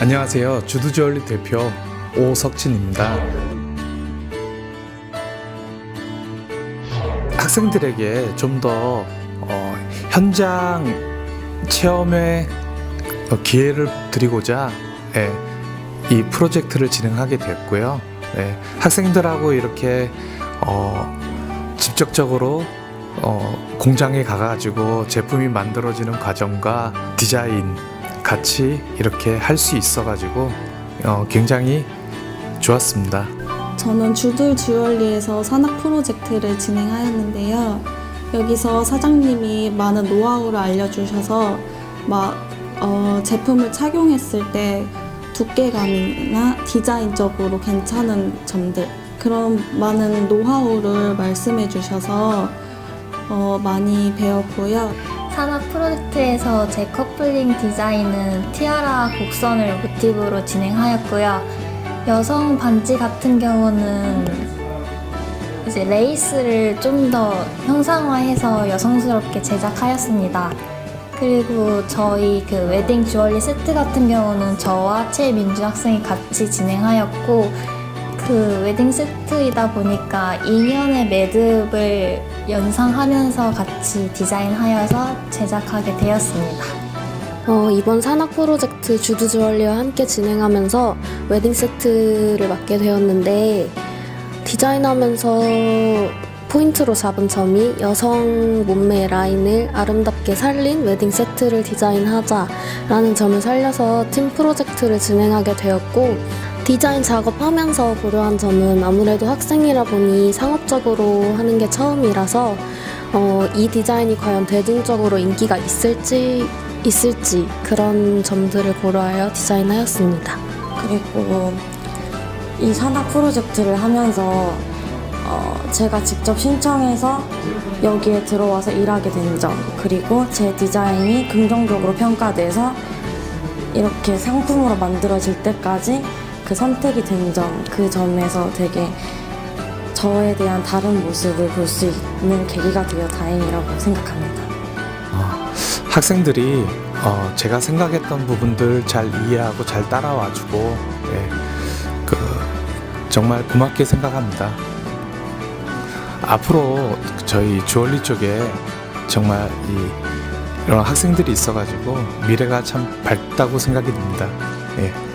안녕하세요. 주두주얼리 대표 오석진입니다. 학생들에게 좀더 어, 현장 체험의 어, 기회를 드리고자 예, 이 프로젝트를 진행하게 됐고요. 예, 학생들하고 이렇게 어, 직접적으로 어, 공장에 가가지고 제품이 만들어지는 과정과 디자인 같이 이렇게 할 수 있어가지고 어, 굉장히 좋았습니다. 저는 주들 주얼리에서 산학 프로젝트를 진행하였는데요. 여기서 사장님이 많은 노하우를 알려주셔서 막 어, 제품을 착용했을 때 두께감이나 디자인적으로 괜찮은 점들 그런 많은 노하우를 말씀해 주셔서 어, 많이 배웠고요. 산업 프로젝트에서 제 커플링 디자인은 티아라 곡선을 모티브로 진행하였고요. 여성 반지 같은 경우는 이제 레이스를 좀 더 형상화해서 여성스럽게 제작하였습니다. 그리고 저희 그 웨딩 주얼리 세트 같은 경우는 저와 최민주 학생이 같이 진행하였고 그 웨딩 세트이다 보니까 인연의 매듭을 연상하면서 같이 디자인하여서 제작하게 되었습니다. 어, 이번 산학 프로젝트 주두 주얼리와 함께 진행하면서 웨딩 세트를 맡게 되었는데 디자인하면서 포인트로 잡은 점이 여성 몸매 라인을 아름답게 살린 웨딩 세트를 디자인하자라는 점을 살려서 팀 프로젝트를 진행하게 되었고 디자인 작업하면서 고려한 점은 아무래도 학생이라 보니 상업적으로 하는 게 처음이라서 어, 이 디자인이 과연 대중적으로 인기가 있을지 있을지 그런 점들을 고려하여 디자인하였습니다. 그리고 이 산학 프로젝트를 하면서 어, 제가 직접 신청해서 여기에 들어와서 일하게 된 점, 그리고 제 디자인이 긍정적으로 평가돼서 이렇게 상품으로 만들어질 때까지 그 선택이 된 점, 그 점에서 되게 저에 대한 다른 모습을 볼 수 있는 계기가 되어 다행이라고 생각합니다. 어, 학생들이 어, 제가 생각했던 부분들 잘 이해하고 잘 따라와주고 예, 그, 정말 고맙게 생각합니다. 앞으로 저희 주얼리 쪽에 정말 이, 이런 학생들이 있어가지고 미래가 참 밝다고 생각이 듭니다. 예.